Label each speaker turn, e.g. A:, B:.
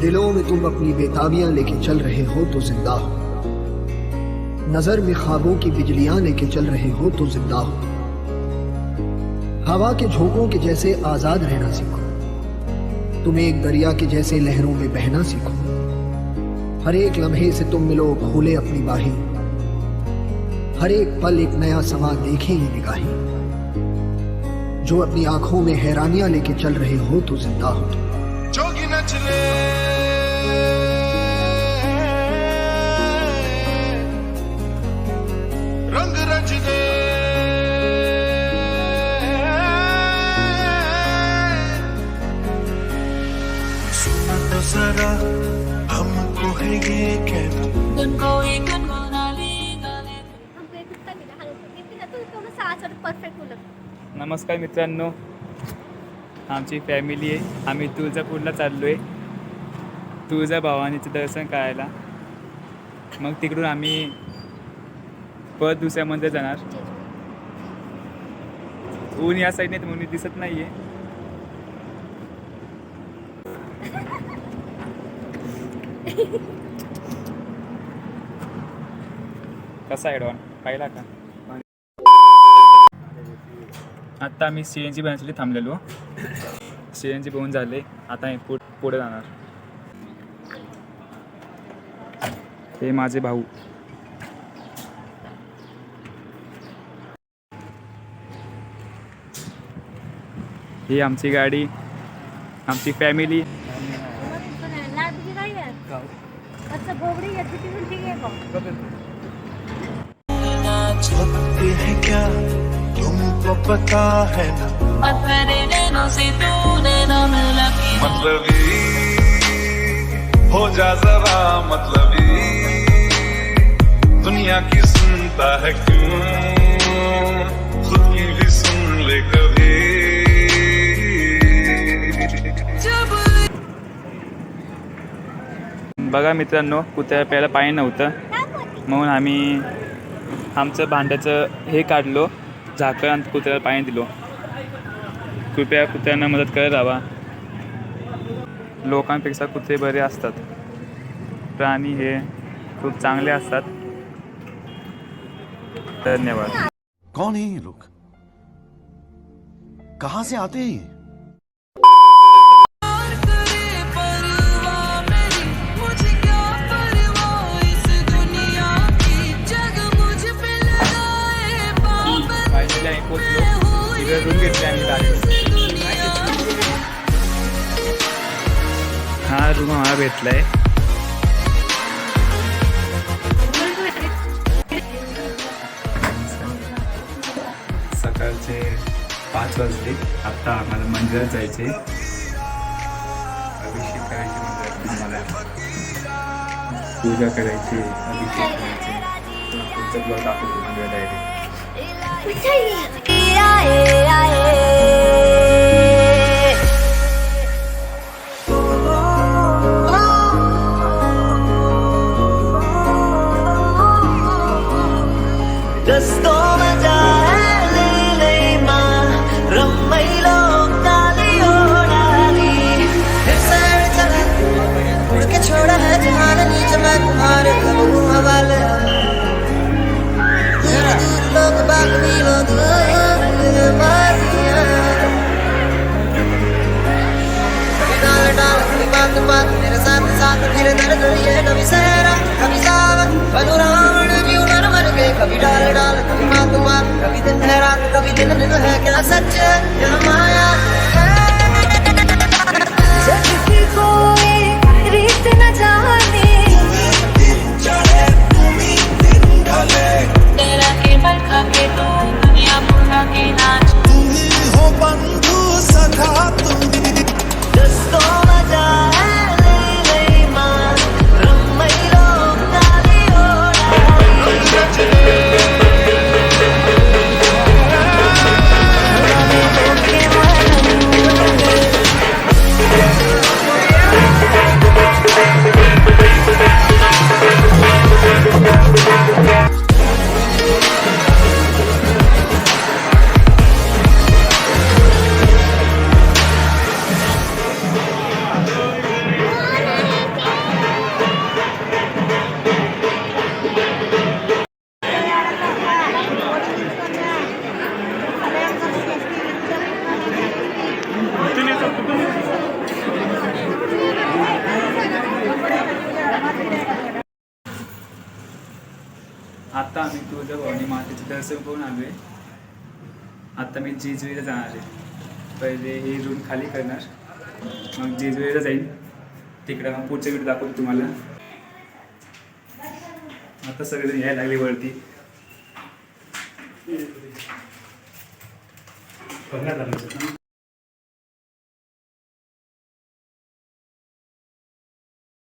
A: दिलों में तुम अपनी बेताबियाँ लेके चल रहे हो तो ज़िंदा हो। नज़र में ख्वाबों की बिजलियाँ लेके चल रहे हो तो ज़िंदा हो। हवा के झोंकों के जैसे आज़ाद रहना सीखो। तुम एक दरिया के जैसे लहरों में बहना सीखो। हर एक लम्हे से तुम मिलो भूले अपनी बाहें। हर एक पल एक नया समा देखे ये निगाहें। जो अपनी आँखों में हैरानियाँ लेके चल रहे हो तो ज़िंदा हो
B: जोगी नचले
C: asar perfect ulit.
D: नमस्कार मित्रांनो आमची फॅमिली आहे. आम्ही तुळजापूरला चाललो आहे तुळजा भवानीचं दर्शन करायला. मग तिकडून आम्ही परत दुसऱ्या मंदिर जाणार. ऊन या साईडने म्हणून दिसत नाहीये. कसा आहे डॉन? पाहिला का? आत्ता आम्ही सी एन जी बनण्यासाठी थांबलेलो. सी एन जी बनवून झाले. आता आम्ही पुढ पुढे जाणार. हे माझे भाऊ. ही आमची गाडी आमची फॅमिली
C: क्या?
B: तुमको पता है ना?
E: pwede neno si tune na malaki
B: मतलबी हो जा जरा मतलबी दुनिया की सुनता है क्यों? खुद की भी सुन ले कभी।
D: बघा मित्रांनो कुत्र्याला प्यायला पाणी नव्हतं. म्हणून आम्ही आमचं भांड्याचं हे काढलो. झाकण आणि कुत्र्याला पाणी दिलो. कृपया कुत्र्यांना मदत करत राहावा लोकांपेक्षा कुत्रे बरे असतात. प्राणी हे खूप चांगले असतात. धन्यवाद.
F: कौन है ये लोग? कहां से आते हैं
D: आम्हाला भेटलाय. सकाळचे पाच वाजले. आत्ता आम्हाला मंदिरात जायचे अभिषेक करायचे मंदिरात आम्हाला पूजा करायची अभिषेक करायचे. पुढचा ब्लॉग दाखवतो मंदिरात डायरेक्ट
G: मेरे साथ साथ फिर दर्द ये कभी सहरा कभी सावन बलु कभी डाल डाल कभी मात मात कभी दिन है रात कभी दिन दिन है क्या सच है
D: आम्ही तुळजाभवानी मातेचं दर्शन करून आलो आहे आत्ता मी जेजुरीला जाणार आहे. पहिले हे रूम खाली करणार. मग जेजुरीला जाईन. तिकडं मग पुढच्या व्हिडिओ दाखवतो तुम्हाला. आता सगळेजण यायला लागले वरती. बघा